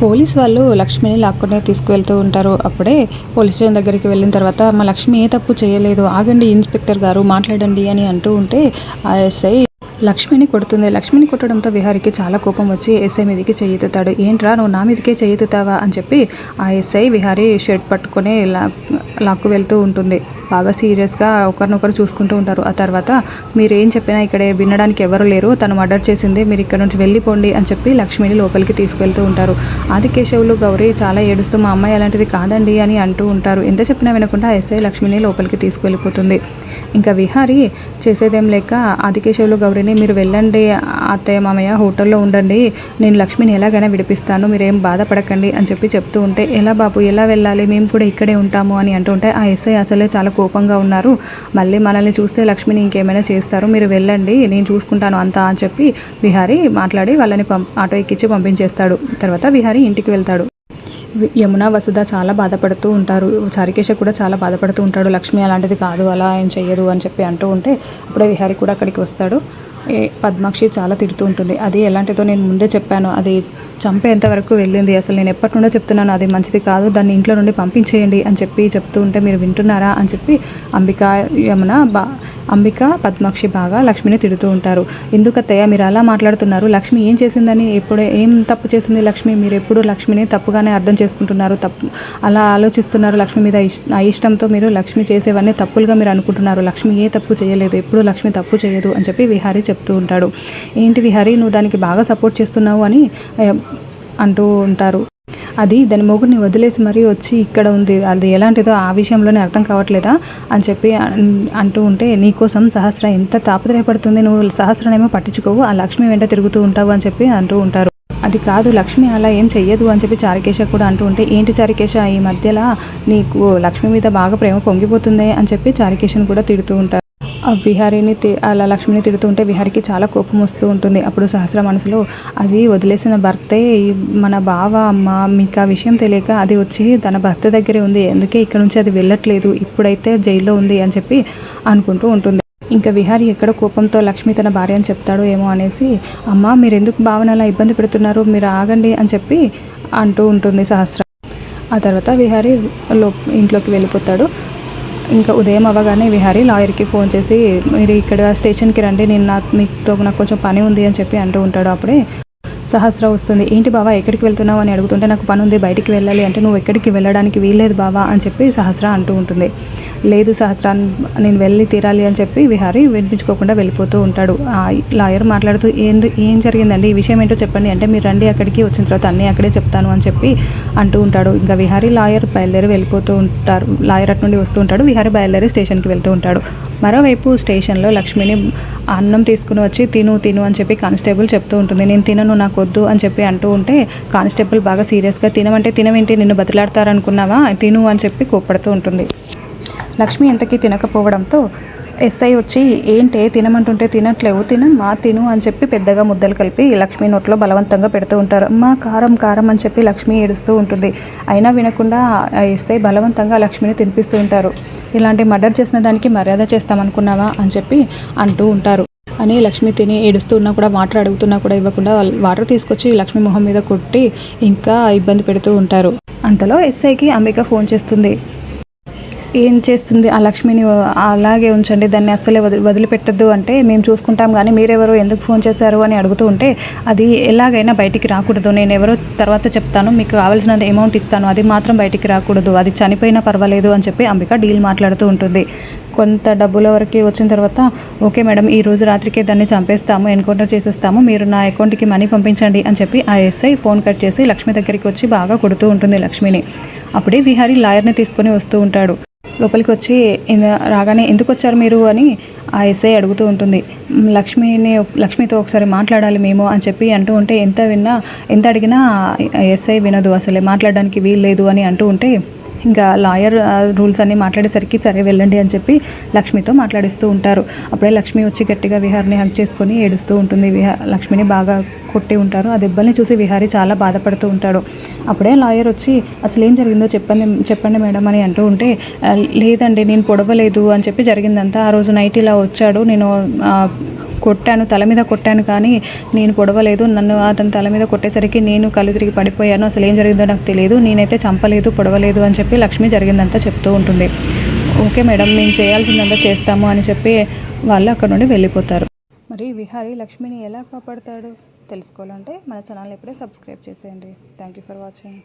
Police వాళ్ళు లక్ష్మిని లాక్కొని తీసుకువెళ్తూ ఉంటారు. అప్పుడే పోలీస్ స్టేషన్ దగ్గరికి వెళ్ళిన తర్వాత మా లక్ష్మి ఏ తప్పు చేయలేదు ఆగండి ఇన్స్పెక్టర్ గారు మాట్లాడండి అని అంటూ ఉంటే ఆ ఎస్ఐ లక్ష్మిని కొడుతుంది. లక్ష్మిని కొట్టడంతో విహారికి చాలా కోపం వచ్చి ఎస్ఐ మీదకి చెయ్యెత్తుతాడు ఏంట్రా నువ్వు నా మీదకే చెయ్యెత్తుతావా అని చెప్పి ఆ ఎస్ఐ విహారీ షర్ట్ పట్టుకొని లాక్ లాక్కు వెళ్తూ ఉంటుంది. బాగా సీరియస్గా ఒకరినొకరు చూసుకుంటూ ఉంటారు. ఆ తర్వాత మీరు ఏం చెప్పినా ఇక్కడ వినడానికి ఎవరు లేరు. తను మర్డర్ చేసింది మీరు ఇక్కడ నుంచి వెళ్ళిపోండి అని చెప్పి లక్ష్మిని లోపలికి తీసుకెళ్తూ ఉంటారు. ఆదికేశవులు గౌరీ చాలా ఏడుస్తూ మా అమ్మాయి అలాంటిది కాదండి అని అంటూ ఉంటారు. ఎంత చెప్పినా వినకుండా ఎస్ఐ లక్ష్మిని లోపలికి తీసుకెళ్ళిపోతుంది. ఇంకా విహారి చేసేదేం లేక ఆదికేశవులు గౌరీని మీరు వెళ్ళండి అత్తయ్య మామయ్య హోటల్లో ఉండండి. నేను లక్ష్మిని ఎలాగైనా విడిపిస్తాను. మీరేం బాధపడకండి అని చెప్పి చెప్తూ ఉంటే ఎలా బాబు ఎలా వెళ్ళాలి? మేము కూడా ఇక్కడే ఉంటాము అని అంటూ ఉంటే ఆ ఎస్ఐ అసలే చాలా కోపంగా ఉన్నారు. మళ్ళీ మనల్ని చూస్తే లక్ష్మిని ఇంకేమైనా చేస్తారు. మీరు వెళ్ళండి నేను చూసుకుంటాను అంతా అని చెప్పి విహారీ మాట్లాడి వాళ్ళని పం ఆటో ఎక్కించి పంపించేస్తాడు. తర్వాత విహారీ ఇంటికి వెళ్తాడు. యమున వసుధ చాలా బాధపడుతూ ఉంటారు. చారికేశ కూడా చాలా బాధపడుతూ ఉంటాడు. లక్ష్మి అలాంటిది కాదు అలా ఏం చెయ్యదు అని చెప్పి అంటూ ఉంటే అప్పుడే విహారీ కూడా అక్కడికి వస్తాడు. పద్మాక్షి చాలా తిడుతూ ఉంటుంది. అది ఎలాంటిదో నేను ముందే చెప్పాను. అది చంపేంత వరకు వెళ్ళింది. అసలు నేను ఎప్పటి నుండో చెప్తున్నాను అది మంచిది కాదు దాన్ని ఇంట్లో నుండి పంపించేయండి అని చెప్పి చెప్తూ ఉంటే మీరు వింటున్నారా అని చెప్పి అంబిక యమున బా అంబిక పద్మాక్షి బాగా లక్ష్మిని తిడుతూ ఉంటారు. ఎందుకత్తయ్య మీరు అలా మాట్లాడుతున్నారు. లక్ష్మి ఏం చేసిందని ఎప్పుడు ఏం తప్పు చేసింది లక్ష్మి? మీరు ఎప్పుడు లక్ష్మిని తప్పుగానే అర్థం చేసుకుంటున్నారు. తప్పు అలా ఆలోచిస్తున్నారు లక్ష్మి మీద ఇష్ ఆ ఇష్టంతో మీరు లక్ష్మి చేసేవన్నీ తప్పులుగా మీరు అనుకుంటున్నారు. లక్ష్మి ఏ తప్పు చేయలేదు. ఎప్పుడు లక్ష్మి తప్పు చేయదు అని చెప్పి విహారీ చెప్తూ ఉంటాడు. ఏంటి హరి నువ్వు దానికి బాగా సపోర్ట్ చేస్తున్నావు అని అంటూ ఉంటారు. అది దాని మొగుడిని వదిలేసి మరీ వచ్చి ఇక్కడ ఉంది. అది ఎలాంటిదో ఆ విషయంలోనే అర్థం కావట్లేదా? అని చెప్పి అంటూ ఉంటే నీకోసం సహస్ర ఎంత తాపత్రయపడుతుంది నువ్వు సహస్రనేమో పట్టించుకోవు. ఆ లక్ష్మి వెంట తిరుగుతూ ఉంటావు అని చెప్పి అంటూ ఉంటారు. అది కాదు లక్ష్మి అలా ఏం చెయ్యదు అని చెప్పి చారికేశ కూడా అంటూ ఉంటే ఏంటి చారికేశ ఈ మధ్యలో నీకు లక్ష్మి మీద బాగా ప్రేమ పొంగిపోతుంది అని చెప్పి చారికేశను కూడా తిడుతూ ఉంటారు. విహారీని అలా లక్ష్మిని తిడుతుంటే విహారికి చాలా కోపం వస్తూ ఉంటుంది. అప్పుడు సహస్ర మనసులో అది వదిలేసిన భర్తే మన బావ అమ్మ మీకు ఆ విషయం తెలియక అది వచ్చి తన భర్త దగ్గరే ఉంది. అందుకే ఇక్కడ నుంచి అది వెళ్ళట్లేదు. ఇప్పుడైతే జైల్లో ఉంది అని చెప్పి అనుకుంటూ ఉంటుంది. ఇంకా విహారి ఎక్కడ కోపంతో లక్ష్మి తన భార్య అని చెప్తాడో ఏమో అనేసి అమ్మ మీరు ఎందుకు భావన అలా ఇబ్బంది పెడుతున్నారు? మీరు ఆగండి అని చెప్పి అంటూ ఉంటుంది సహస్ర. ఆ తర్వాత విహారీ లో ఇంట్లోకి వెళ్ళిపోతాడు. ఇంకా ఉదయం అవ్వగానే విహారీ లాయర్కి ఫోన్ చేసి మీరు ఇక్కడ స్టేషన్కి రండి నేను నా మీతో నాకు కొంచెం పని ఉంది అని చెప్పి అంటూ ఉంటాడు అప్పుడే. సహస్ర వస్తుంది. ఏంటి బావా ఎక్కడికి వెళ్తున్నావు? అని అడుగుతుంటే నాకు పని ఉంది బయటికి వెళ్ళాలి అంటే నువ్వు ఎక్కడికి వెళ్ళడానికి వీల్లేదు బావా అని చెప్పి సహస్ర అంటూ ఉంటుంది. లేదు సహస్ర నేను వెళ్ళి తీరాలి అని చెప్పి విహారి వినిపించుకోకుండా వెళ్ళిపోతూ ఉంటాడు. ఆ లాయర్ మాట్లాడుతూ ఏంది ఏం జరిగిందండి? ఈ విషయం ఏంటో చెప్పండి. అంటే మీరు రండి అక్కడికి వచ్చిన తర్వాత అన్నీ అక్కడే చెప్తాను అని చెప్పి అంటూ ఉంటాడు. ఇంకా విహారీ లాయర్ బయలుదేరి వెళ్ళిపోతూ ఉంటారు. లాయర్ అటు నుండి వస్తూ ఉంటాడు. విహారీ బయలుదేరి స్టేషన్కి వెళ్తూ ఉంటాడు. మరోవైపు స్టేషన్లో లక్ష్మిని అన్నం తీసుకుని వచ్చి తిను తిను అని చెప్పి కానిస్టేబుల్ చెప్తూ ఉంటుంది. నేను తినను నాకు వద్దు అని చెప్పి అంటూ ఉంటే కానిస్టేబుల్ బాగా సీరియస్గా తినమంటే తినమేంటి నిన్ను బతిలాడతారనుకున్నావా? తిను అని చెప్పి కోప్పడుతూ ఉంటుంది. లక్ష్మి ఎంతకీ తినకపోవడంతో ఎస్ఐ వచ్చి ఏంటే తినమంటుంటే తినట్లేవు తినమ్మా తిను అని చెప్పి పెద్దగా ముద్దలు కలిపి లక్ష్మి నోట్లో బలవంతంగా పెడుతూ ఉంటారు. అమ్మా కారం కారం అని చెప్పి లక్ష్మి ఏడుస్తూ ఉంటుంది. అయినా వినకుండా ఎస్ఐ బలవంతంగా లక్ష్మిని తినిపిస్తూ ఉంటారు. ఇలాంటి మర్డర్ చేసిన దానికి మర్యాద చేస్తామనుకున్నావా? అని చెప్పి అంటూ ఉంటారు. అని లక్ష్మి తిని ఏడుస్తూ ఉన్నా కూడా వాటర్ అడుగుతున్నా కూడా ఇవ్వకుండా వాటర్ తీసుకొచ్చి లక్ష్మి మొహం మీద కొట్టి ఇంకా ఇబ్బంది పెడుతూ ఉంటారు. అంతలో ఎస్ఐకి అంబిక ఫోన్ చేస్తుంది. ఏం చేస్తుంది ఆ లక్ష్మిని అలాగే ఉంచండి దాన్ని అస్సలే వదిలి వదిలిపెట్టద్దు అంటే మేము చూసుకుంటాం కానీ మీరెవరు ఎందుకు ఫోన్ చేశారు అని అడుగుతూ ఉంటే అది ఎలాగైనా బయటికి రాకూడదు. నేను ఎవరో తర్వాత చెప్తాను మీకు కావాల్సిన అమౌంట్ ఇస్తాను అది మాత్రం బయటికి రాకూడదు. అది చనిపోయినా పర్వాలేదు అని చెప్పి అంబిక డీల్ మాట్లాడుతూ ఉంటుంది. కొంత డబ్బుల వరకు వచ్చిన తర్వాత ఓకే మేడం ఈ రోజు రాత్రికే దాన్ని చంపేస్తాము ఎన్కౌంటర్ చేసేస్తాము మీరు నా అకౌంట్కి మనీ పంపించండి అని చెప్పి ఆ ఎస్ఐ ఫోన్ కట్ చేసి లక్ష్మి దగ్గరికి వచ్చి బాగా కొడుతూ ఉంటుంది లక్ష్మిని. అప్పుడే విహారీ లాయర్ని తీసుకొని వస్తూ ఉంటాడు. లోపలికి వచ్చి రాగానే ఎందుకు వచ్చారు మీరు అని ఆ ఎస్ఐ అడుగుతూ ఉంటుంది. లక్ష్మిని లక్ష్మితో ఒకసారి మాట్లాడాలి మేము అని చెప్పి అంటూ ఉంటే ఎంత విన్నా ఎంత అడిగినా ఎస్ఐ వినదు. అసలే మాట్లాడడానికి వీలు లేదు అని అంటూ ఉంటే ఇంకా లాయర్ రూల్స్ అన్నీ మాట్లాడేసరికి సరే వెళ్ళండి అని చెప్పి లక్ష్మితో మాట్లాడిస్తూ ఉంటారు. అప్పుడే లక్ష్మి వచ్చి గట్టిగా విహార్ని హక్ చేసుకొని ఏడుస్తూ ఉంటుంది. విహా లక్ష్మిని బాగా కొట్టి ఉంటారు. ఆ దెబ్బల్ని చూసి విహారీ చాలా బాధపడుతూ ఉంటాడు. అప్పుడే లాయర్ వచ్చి అసలు ఏం జరిగిందో చెప్పండి చెప్పండి మేడం అని అంటూ ఉంటే లేదండి నేను పొడవలేదు అని చెప్పి జరిగిందంతా. ఆ రోజు నైట్ ఇలా వచ్చాడు. నేను కొట్టాను తల మీద కొట్టాను కానీ నేను పొడవలేదు. నన్ను అతని తల మీద కొట్టేసరికి నేను కళ్ళు తిరిగి పడిపోయాను. అసలు ఏం జరిగిందో నాకు తెలియదు. నేనైతే చంపలేదు పొడవలేదు అని చెప్పి లక్ష్మి జరిగిందంతా చెప్తూ ఉంటుంది. ఓకే మేడం మేము చేయాల్సిందంతా చేస్తాము అని చెప్పి వాళ్ళు అక్కడ నుండి వెళ్ళిపోతారు. మరి విహారీ లక్ష్మిని ఎలా కాపాడుతాడు తెలుసుకోవాలంటే మన ఛానల్ ఇప్పుడే సబ్స్క్రైబ్ చేసేయండి. Thank you for watching.